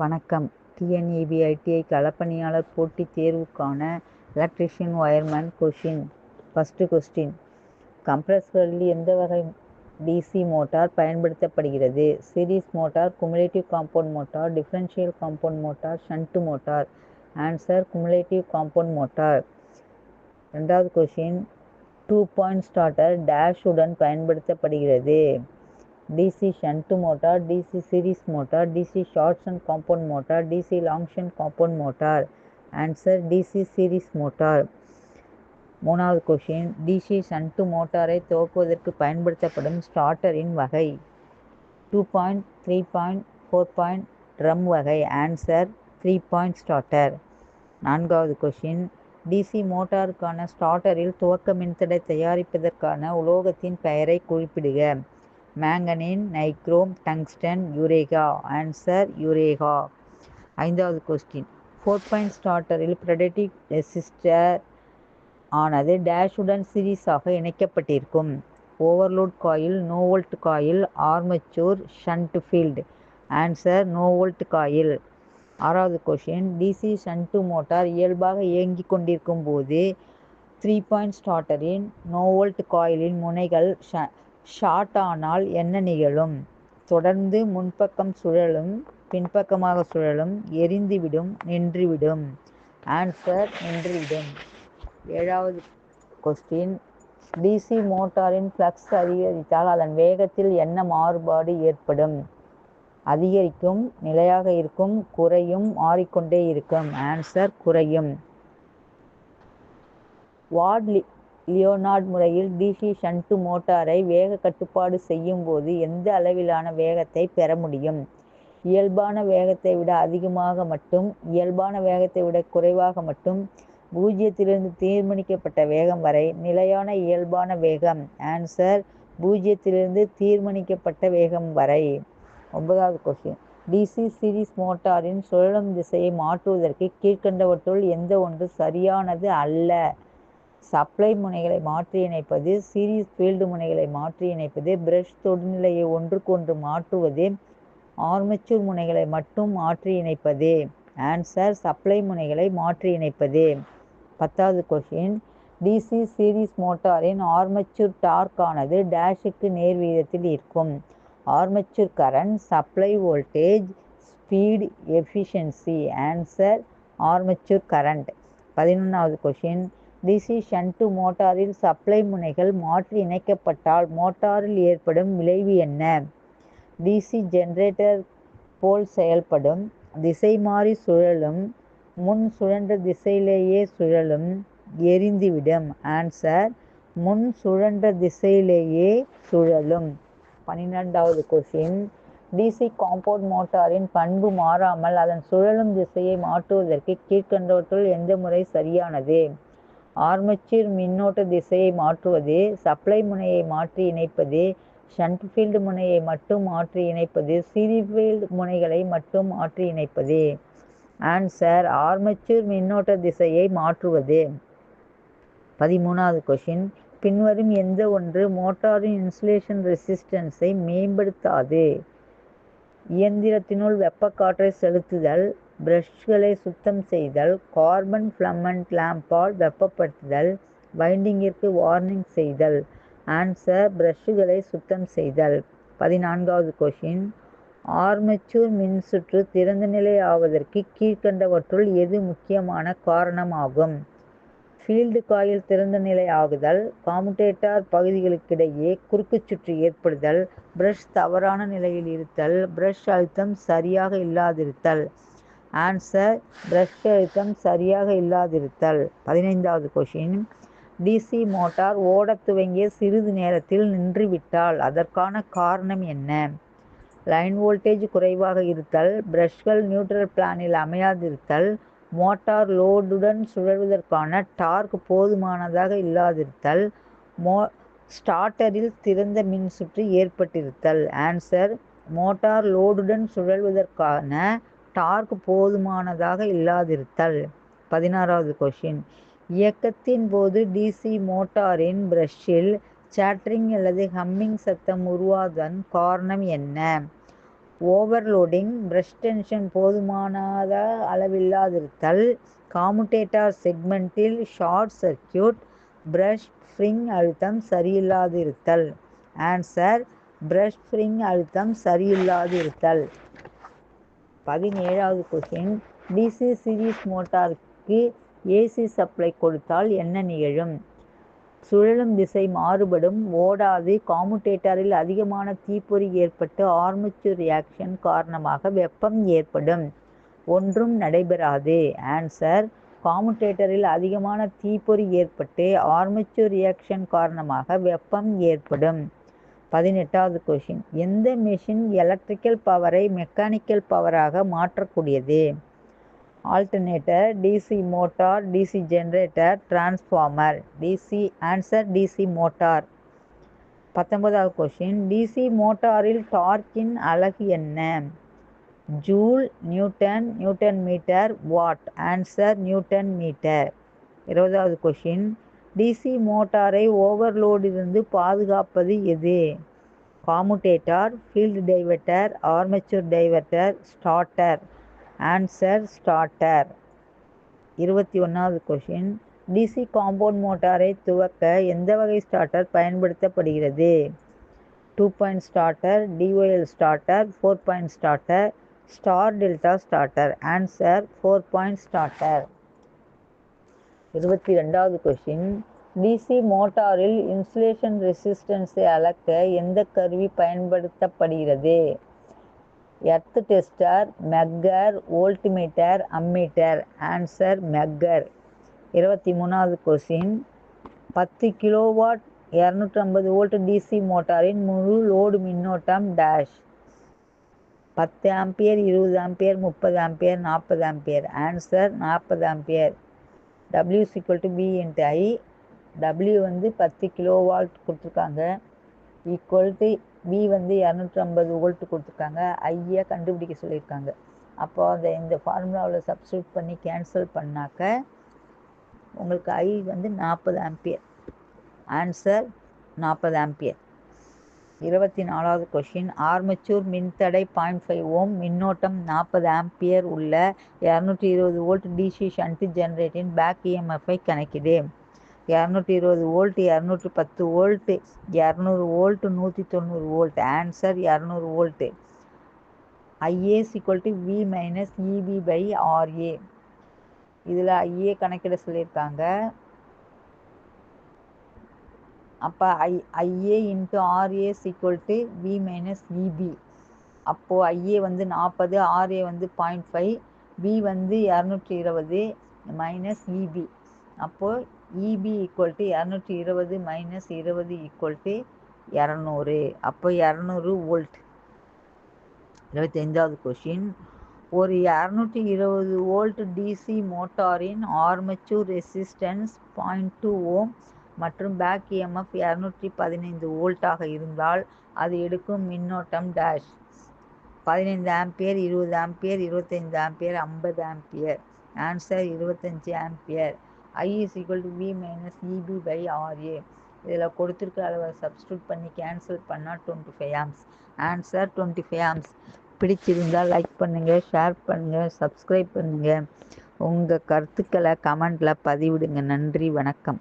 வணக்கம். TNEB ITI களப்பணியாளர் போட்டித் தேர்வுக்கான electrician wireman question first question கம்ப்ரஸரில் எந்த வகை டிசி மோட்டார் பயன்படுத்தப்படுகிறது? Series motor cumulative compound motor differential compound motor shunt motor answer cumulative compound motor ரெண்டாவது question two point starter dash உடன் பயன்படுத்தப்படுகிறது. DC shunt motor DC series motor DC short and compound motor DC long shunt compound motor answer DC series motor மூணாவது question DC shunt மோட்டாரை துவக்குவதற்கு பயன்படுத்தப்படும் ஸ்டார்டரின் வகை. Two point three point four point drum வகை. Answer three point starter நான்காவது question DC மோட்டாருக்கான ஸ்டார்டரில் துவக்க மின்தடை தயாரிப்பதற்கான உலோகத்தின் பெயரை குறிப்பிடுக. Manganin nichrome tungsten eureka answer eureka ஐந்தாவது கொஸ்டின் ஃபோர் பாயிண்ட் ஸ்டார்டரில் ப்ரெடட்டிவ் ரெசிஸ்டர் ஆனது டேஷுடன் சீரீஸாக இணைக்கப்பட்டிருக்கும். Overload coil no volt coil armature shunt field answer no volt coil ஆறாவது கொஷின் டிசி ஷண்ட்டு மோட்டார் இயல்பாக இயங்கிக் கொண்டிருக்கும் போது த்ரீ பாயிண்ட் ஸ்டார்டரின் நோவோல்ட் காயிலின் முனைகள் ஷ ஷார்ட் ஆனால் என்ன நிகழும்? தொடர்ந்து முன்பக்கம் சுழலும் பின்பக்கமாக சுழலும் எரிந்துவிடும் நின்றுவிடும். ஆன்சர் நின்றுவிடும். ஏழாவது கொஸ்டின் டிசி மோட்டாரின் ஃப்ளக்ஸ் அதிகரித்தால் அதன் வேகத்தில் என்ன மாறுபாடு ஏற்படும்? அதிகரிக்கும் நிலையாக இருக்கும் குறையும் மாறிக்கொண்டே இருக்கும். ஆன்சர் குறையும். வார்ட்லி லியோனார்ட் முறையில் டிசி ஷன்ட் மோட்டாரை வேக கட்டுப்பாடு செய்யும் போது எந்த அளவிலான வேகத்தை பெற முடியும்? இயல்பான வேகத்தை விட அதிகமாக மட்டும் இயல்பான வேகத்தை விட குறைவாக மட்டும் பூஜ்ஜியத்திலிருந்து தீர்மானிக்கப்பட்ட வேகம் வரை நிலையான இயல்பான வேகம். ஆன்சர் பூஜ்ஜியத்திலிருந்து தீர்மானிக்கப்பட்ட வேகம் வரை. ஒன்பதாவது கொஸ்டின் டிசி சீரிஸ் மோட்டாரின் சுழலும் திசையை மாற்றுவதற்கு கீழ்கண்டவற்றுள் எந்த ஒன்று சரியானது அல்ல? சப்ளை முனைகளை மாற்றி இணைப்பது சீரிஸ் ஃபீல்டு முனைகளை மாற்றி இணைப்பது பிரஷ் தொடுநிலையை ஒன்றுக்கொன்று மாற்றுவது ஆர்மச்சூர் முனைகளை மட்டும் மாற்றி இணைப்பது. ஆன்சர் சப்ளை முனைகளை மாற்றி இணைப்பது. பத்தாவது கொஷின் டிசி சீரிஸ் மோட்டாரின் ஆர்மச்சூர் டார்க் ஆனது டேஷுக்கு நேர் வீதத்தில் இருக்கும். Armature current supply voltage speed efficiency answer armature current பதினொன்றாவது கொஷின் டிசி ஷண்ட் மோட்டாரில் சப்ளை முனைகள் மாற்றி இணைக்கப்பட்டால் மோட்டாரில் ஏற்படும் விளைவு என்ன? டிசி ஜெனரேட்டர் போல் செயல்படும். திசை மாறி சுழலும். முன் சுழன்ற திசையிலேயே சுழலும். எரிந்துவிடும். ஆன்சர் முன் சுழன்ற திசையிலேயே சுழலும். பன்னிரெண்டாவது கொஷின் டிசி காம்பவுண்ட் மோட்டாரின் பண்பு மாறாமல் அதன் சுழலும் திசையை மாற்றுவதற்கு கீழ்கண்டவற்றுள் எந்த முறை சரியானது? ஆர்மச்சூர் மின்னோட்ட திசையை மாற்றுவது சப்ளை முனையை மாற்றி இணைப்பது ஷண்ட் ஃபீல்டு முனையை மட்டும் மாற்றி இணைப்பது சீரிஸ் ஃபீல்டு முனைகளை மட்டும் மாற்றி இணைப்பது. ஆன்சர் ஆர்மச்சூர் மின்னோட்ட திசையை மாற்றுவது. பதிமூணாவது கொஷின் பின்வரும் எந்த ஒன்று மோட்டாரின் இன்சுலேஷன் ரெசிஸ்டன்ஸை மேம்படுத்தாது? இயந்திரத்தினுள் வெப்பக்காற்றை செலுத்துதல் பிரஷ்களை சுத்தம் செய்தல் கார்பன் ஃப்ளமண்ட் லேம்பால் வெப்பப்படுத்துதல் வைண்டிங்கிற்கு வார்னிங் செய்தல் ஆன்சர் பிரஷ்களை சுத்தம் செய்தல். பதினான்காவது கொஷின் ஆர்மச்சூர் மின்சுற்று திறந்த நிலை ஆவதற்கு கீழ்கண்டவற்றுள் எது முக்கியமான காரணமாகும்? ஃபீல்டு காயில் திறந்த நிலை ஆகுதல் காமுடேட்டார் பகுதிகளுக்கிடையே குறுக்கு சுற்று ஏற்படுதல் பிரஷ் தவறான நிலையில் இருத்தல் பிரஷ் அழுத்தம் சரியாக இல்லாதிருத்தல். ஆன்சர் பிரஷ் அழுத்தம் சரியாக இல்லாதிருத்தல். பதினைந்தாவது கொஷின் டிசி மோட்டார் ஓடத் துவங்கிய சிறிது நேரத்தில் நின்றுவிட்டால் அதற்கான காரணம் என்ன? லைன் வோல்டேஜ் குறைவாக இருத்தல். பிரஷ்கள் நியூட்ரல் பிளானில் அமையாதிருத்தல். மோட்டார் லோடுடன் சுழல்வதற்கான டார்க் போதுமானதாக இல்லாதிருத்தல். மோ ஸ்டார்டரில் திறந்த மின்சுற்று ஏற்பட்டிருத்தல். ஆன்சர் மோட்டார் லோடுடன் சுழல்வதற்கான டார்க் போதுமானதாக இல்லாதிருத்தல். பதினாறாவது கொஷின் இயக்கத்தின் போது டிசி மோட்டாரின் பிரஷில் சேட்டரிங் அல்லது ஹம்மிங் சத்தம் உருவாதன் காரணம் என்ன? ஓவர்லோடிங் பிரஷ் டென்ஷன் போதுமானத அளவில்லாதிருத்தல். காமுடேட்டார் செக்மெண்ட்டில் ஷார்ட் சர்க்யூட் பிரஷ் ஸ்ப்ரிங் அழுத்தம் சரியில்லாதிருத்தல். ஆன்சர் பிரஷ் ஸ்ப்ரிங் அழுத்தம் சரியில்லாதிருத்தல். பதினேழாவது கொஷின் டிசி சீரிஸ் மோட்டாருக்கு ஏசி சப்ளை கொடுத்தால் என்ன நிகழும்? சுழலும் திசை மாறுபடும். ஓடாது. காமுடேட்டரில் அதிகமான தீப்பொறி ஏற்பட்டு ஆர்மேச்சர் ரியாக்ஷன் காரணமாக வெப்பம் ஏற்படும். ஒன்றும் நடைபெறாது. ஆன்சர் காமுடேட்டரில் அதிகமான தீப்பொறி ஏற்பட்டு ஆர்மேச்சர் ரியாக்ஷன் காரணமாக வெப்பம் ஏற்படும். பதினெட்டாவது கொஷின் எந்த மெஷின் எலக்ட்ரிக்கல் பவரை மெக்கானிக்கல் பவராக மாற்றக்கூடியது? Alternator DC motor DC generator transformer DC answer DC motor பத்தொன்பதாவது கொஷின் டிசி மோட்டாரில் டார்க்கின் அழகு என்ன? Joule newton newton metre watt? Answer newton metre. இருபதாவது கொஷின் டிசி மோட்டாரை ஓவர்லோடிலிருந்து பாதுகாப்பது எது? Commutator field diverter armature diverter starter answer starter இருபத்தி ஒன்றாவது கொஷின் டிசி காம்பவுண்ட் மோட்டாரை துவக்க எந்த வகை ஸ்டார்டர் பயன்படுத்தப்படுகிறது? Two point starter DOL starter four point starter star delta starter answer four point starter இருபத்தி ரெண்டாவது கொஷின் டிசி மோட்டாரில் இன்சுலேஷன் ரெசிஸ்டன்ஸை அளக்க எந்த கருவி பயன்படுத்தப்படுகிறது? Earth tester megger voltmeter ammeter answer megger இருபத்தி மூணாவது கொஷின் பத்து கிலோவாட் இரநூற்றம்பது வோல்ட் டிசி மோட்டாரின் முழு லோடு மின்னோட்டம் டேஷ் பத்து ஆம்பியர் இருபது ஆம்பியர் முப்பது ஆம்பியர் நாற்பது ஆம்பியர் ஆன்சர் நாற்பது ampere W equal to P into I W வந்து பத்து கிலோ வால்ட் கொடுத்துருக்காங்க. ஈக்குவல் டு பி வந்து இரநூற்றி ஐம்பது வோல்ட் கொடுத்துருக்காங்க ஐயை கண்டுபிடிக்க சொல்லியிருக்காங்க. அப்போ அதை இந்த ஃபார்முலாவில் சப்ஸ்டியூட் பண்ணி கேன்சல் பண்ணாக்க உங்களுக்கு ஐ வந்து நாற்பது ஆம்பியர் ஆன்சர் நாற்பது ஆம்பியர் இருபத்தி நாலாவது கொஷின் ஆர்மச்சூர் மின்தடை பாயிண்ட் ஃபைவ் ஓம். மின்னோட்டம் நாற்பது ஆம்பியர் உள்ள இரநூற்றி இருபது வோல்ட் டிசி ஷண்ட் ஜென்ரேட்டின் பேக் இஎம்எஃப்ஐ கணக்கிடு. இரநூற்றி இருபது வோல்ட் இரநூற்றி பத்து வோல்ட் இரநூறு வோல்ட் நூற்றி தொண்ணூறு வோல்ட் ஆன்சர் இரநூறு volt IA equal to V minus EB by RA இதில் ஐஏ கணக்கிட சொல்லியிருக்காங்க. அப்போ I IA into RA equal to V minus EB அப்போது ஐஏ வந்து நாற்பது ஆர்ஏ வந்து பாயிண்ட் ஃபைவ் பி வந்து இரநூற்றி இருபது மைனஸ் இபி அப்போது இபி ஈக்குவல் டு இரநூற்றி இருபது மைனஸ் இருபது ஈக்குவல் டு இரநூறு. அப்போ இரநூறு வோல்ட் இருபத்தைந்தாவது கொஷின் ஒரு இரநூற்றி இருபது வோல்ட் டிசி மோட்டாரின் armature resistance point two ohm மற்றும் பேக் இஎம்எஃப் இரநூற்றி பதினைந்து வோல்ட்டாக இருந்தால் அது எடுக்கும் மின்னோட்டம் டேஷ் பதினைந்து ஆம்பியர் இருபது ஆம்பியர் இருபத்தைந்து ஆம்பியர் ஐம்பது ஆம்பியர். ஆன்சர் இருபத்தஞ்சி ampere. I is equal to V minus EB by RA இதில் கொடுத்துருக்க அளவை சப்ஸ்டியூட் பண்ணி கேன்சல் பண்ணால் twenty five amps answer twenty five amps பிடிச்சிருந்தால் லைக் பண்ணுங்கள் ஷேர் பண்ணுங்கள் சப்ஸ்கிரைப் பண்ணுங்கள் உங்கள் கருத்துக்களை கமெண்டில் பதிவிடுங்க. நன்றி வணக்கம்.